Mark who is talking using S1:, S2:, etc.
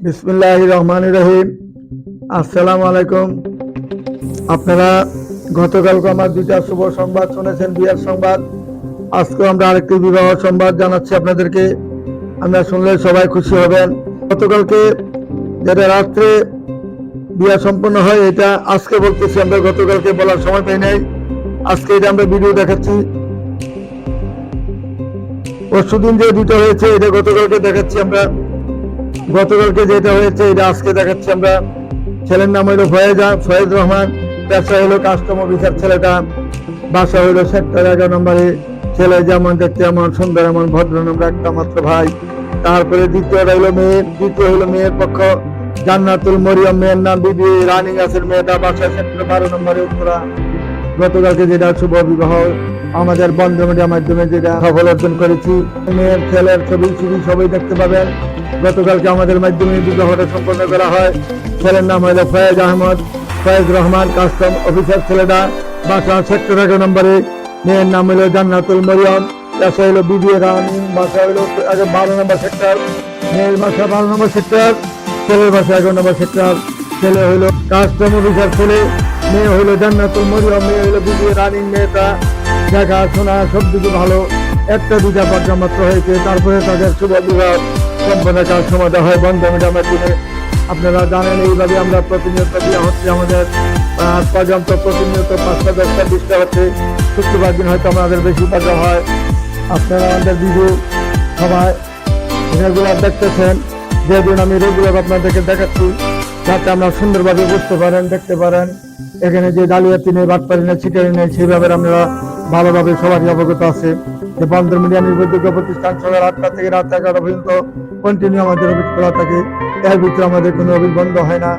S1: বিসমুল্লাহ রহমান রহিম। আসসালামু আলাইকুম। আপনারা গতকালকে আমার দুইটা শুভ সংবাদ শুনেছেন, বিয়ার সংবাদ। আজকে আমরা আরেকটি বিবাহ সংবাদ জানাচ্ছি আপনাদেরকে। আমরা শুনলে সবাই খুশি হবেন। গতকালকে যেটা রাত্রে বিয়া সম্পন্ন হয়, এটা আজকে বলতেছি আমরা, গতকালকে বলার সময় পাই নাই। আজকে এটা আমরা ভিডিও দেখাচ্ছি। পরশুদিন যে দুটো হয়েছে, এটা গতকালকে দেখাচ্ছি আমরা। গতকালকে যেটা হয়েছে, এটা আজকে দেখাচ্ছি আমরা। ছেলের নাম হইল ফয়েজ ফয়েজ রহমান। ব্যবসা হইল কাস্টম অফিসার ছেলেটা। বাসা হইল সেক্টর এগারো নম্বরে। ছেলে যেমন দেখতে এমন, সুন্দর এমন, ভদ্র নম্বর একটা মাত্র ভাই। তারপরে দ্বিতীয়টা হইল মেয়ের দ্বিতীয় হইল মেয়ের পক্ষ। জান্নাতুল মরিয়ম মেয়ের নাম বিবি। রানিং গাছের মেয়েটা বাসা সেক্টর বারো নম্বরে, উত্তরা। গতকালকে যেটা শুভ বিবাহ আমাদের বন্ধ মিডিয়ার মাধ্যমে যেটা সফল অর্জন করেছি। মেয়ের, ছেলের ছবি ছবি সবাই দেখতে পাবেন। গতকালকে আমাদের মাধ্যমে বিবাহটা সম্পন্ন করা হয়। ছেলের নাম হলো ফয়েজ আহমদ। ফয়েজ রহমান, কাস্টম অফিসার ছেলেটা। বাসা সেক্টর এগারো নম্বরে। মেয়ের নাম হলো জান্নাতুল মরিয়ম। বাসা হলো বিবি রানী। বাসা হলো বারো নম্বর সেক্টর। মেয়ের বাসা বারো নম্বর সেক্টর। ছেলের বাসা এগারো নম্বর সেক্টর। ছেলে হইল কাস্টম অফিসার ছেলে, মেয়ে হইল জান্নাতুল মরিয়ম, মেয়ে হইল বিবি রানিং মেয়েটা দেখা শোনা সব দিকে ভালো, একটা দুটা পর্যন্ত মাত্র হয়েছে, তারপরে তাদের শুভ বিবাহ সম্পন্ন কাজ সমাধা হয় বন্ধ মিডিয়ামের দিনে। আপনারা জানেন, এইভাবে আমরা প্রতিনিয়ত বিয়ে হচ্ছে, আমাদের পর্যন্ত প্রতিনিয়ত পাঁচটা, দশটা, বিশটা হচ্ছে। শুক্রবার দিন হয়তো আমাদের বেশি টাকা হয়। আপনারা আমাদের ভিডিও সবাই রেগুলার দেখতেছেন। যেদিন আমি রেগুলার আপনাদেরকে দেখাচ্ছি যাতে আমরা সুন্দরভাবে বুঝতে পারেন, দেখতে পারেন। এখানে যে ডালিয়াতি নেই বাটপারি নেই ছিটারি নেই, সেইভাবে আমরা ভালোভাবে সবারই অবগত আছে। যে বন্দর মিডিয়া নির্ভরযোগ্য প্রতিষ্ঠান সকাল আটটা থেকে রাত এগারোটা পর্যন্ত কন্টিনিউ আমাদের অফিস খোলা থাকে। এর ভিতরে আমাদের কোনো অফিস বন্ধ হয় না।